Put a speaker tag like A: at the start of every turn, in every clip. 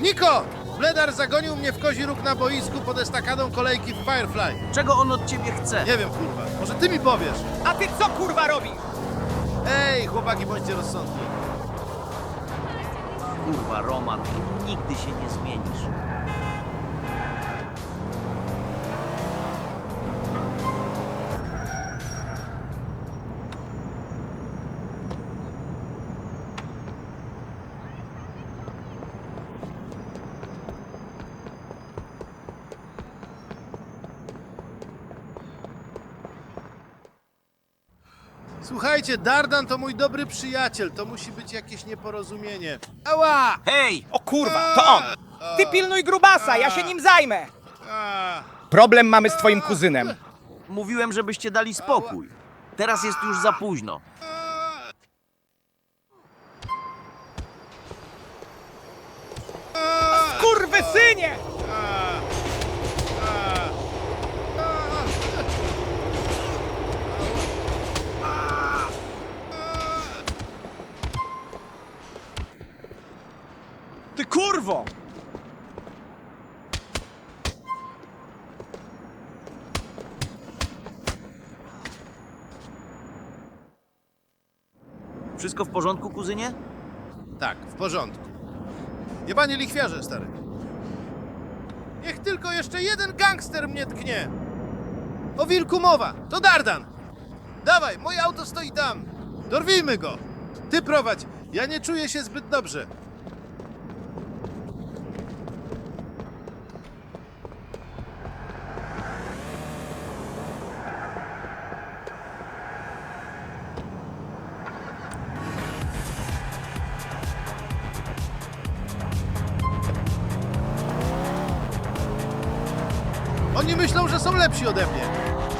A: Niko! Bledar zagonił mnie w kozi róg na boisku pod estakadą kolejki w Firefly.
B: Czego on od ciebie chce?
A: Nie wiem, kurwa. Może ty mi powiesz?
C: A ty co kurwa robisz?
A: Ej, chłopaki, bądźcie rozsądni.
B: Kurwa, Roman, nigdy się nie zmienisz.
A: Słuchajcie, Dardan to mój dobry przyjaciel. To musi być jakieś nieporozumienie. Ała!
B: Hej!
C: O kurwa, to on! Ty pilnuj grubasa, ja się nim zajmę!
A: A,
C: Problem mamy z twoim kuzynem.
B: Mówiłem, żebyście dali spokój. Teraz jest już za późno.
C: Kurwy synie! Kurwo!
B: Wszystko w porządku, kuzynie?
A: tak, w porządku. Jebanie lichwiarze, stary. Niech tylko jeszcze jeden gangster mnie tknie. O wilku mowa, to Dardan. Dawaj, moje auto stoi tam. Dorwijmy go. Ty prowadź, ja nie czuję się zbyt dobrze. Oni myślą, że są lepsi ode mnie.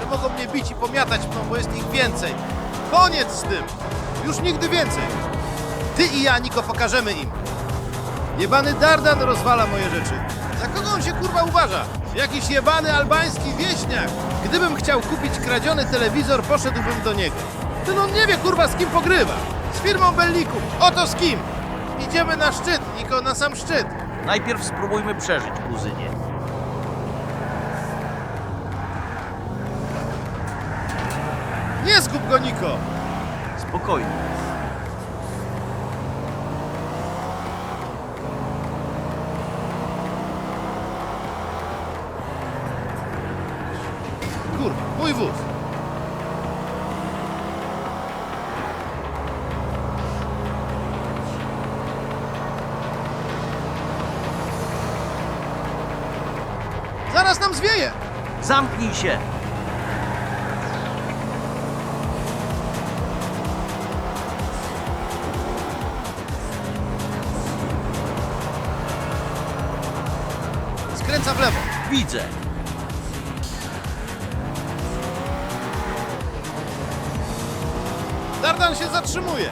A: Że mogą mnie bić i pomiatać mną, bo jest ich więcej. Koniec z tym. Już nigdy więcej. Ty i ja, Niko, pokażemy im. Jebany Dardan rozwala moje rzeczy. Za kogo on się kurwa uważa? Jakiś jebany albański wieśniak. Gdybym chciał kupić kradziony telewizor, poszedłbym do niego. Ten on nie wie kurwa z kim pogrywa. Z firmą Bellików. Oto z kim. Idziemy na szczyt, Niko, na sam szczyt.
B: Najpierw spróbujmy przeżyć, kuzynie.
A: Nie zgub go, Niko.
B: Spokojnie.
A: Kurwa, mój wóz. Zaraz nam zwieje!
B: Zamknij się! Widzę.
A: Dardan się zatrzymuje.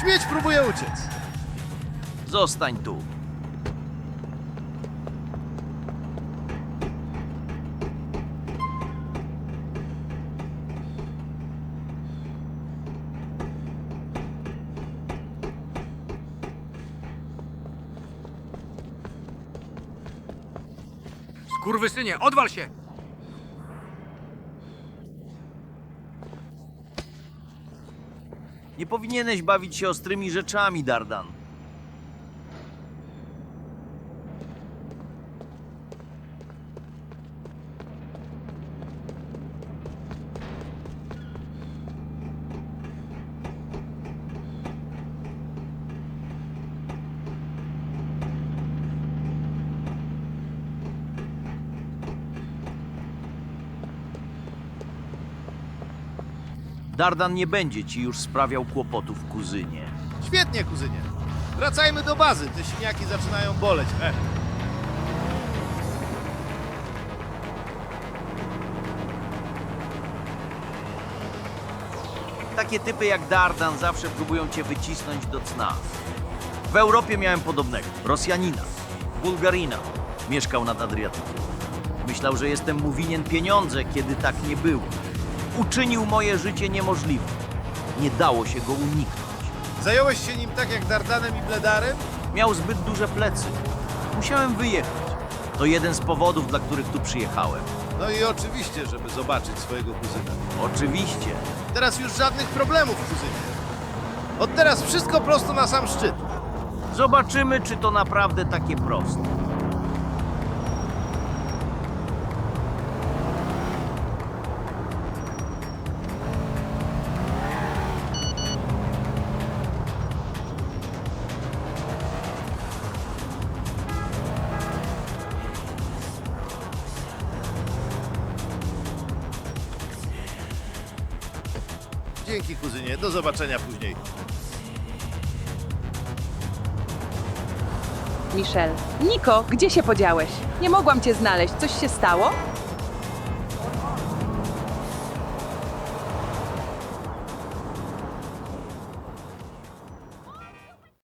A: Śmieć próbuje uciec.
B: Zostań tu.
D: Skurwysynie, odwal się!
B: Nie powinieneś bawić się ostrymi rzeczami, Dardan. Dardan nie będzie ci już sprawiał kłopotów, kuzynie.
A: Świetnie, kuzynie. Wracajmy do bazy. Te siniaki zaczynają boleć. E.
B: Takie typy jak Dardan zawsze próbują cię wycisnąć do cna. W Europie miałem podobnego. Rosjanina, Bułgarina. Mieszkał nad Adriatykiem. Myślał, że jestem mu winien pieniądze, kiedy tak nie było. Uczynił moje życie niemożliwe. Nie dało się go uniknąć.
A: Zająłeś się nim tak jak Dardanem i Bledarem?
B: Miał zbyt duże plecy. Musiałem wyjechać. To jeden z powodów, dla których tu przyjechałem.
A: No i oczywiście, żeby zobaczyć swojego kuzyna.
B: Oczywiście.
A: Teraz już żadnych problemów, kuzynie. Od teraz wszystko prosto na sam szczyt.
B: Zobaczymy, czy to naprawdę takie proste.
A: Dzięki, kuzynie. Do zobaczenia później.
E: Michel. Niko, gdzie się podziałeś? Nie mogłam cię znaleźć. Coś się stało?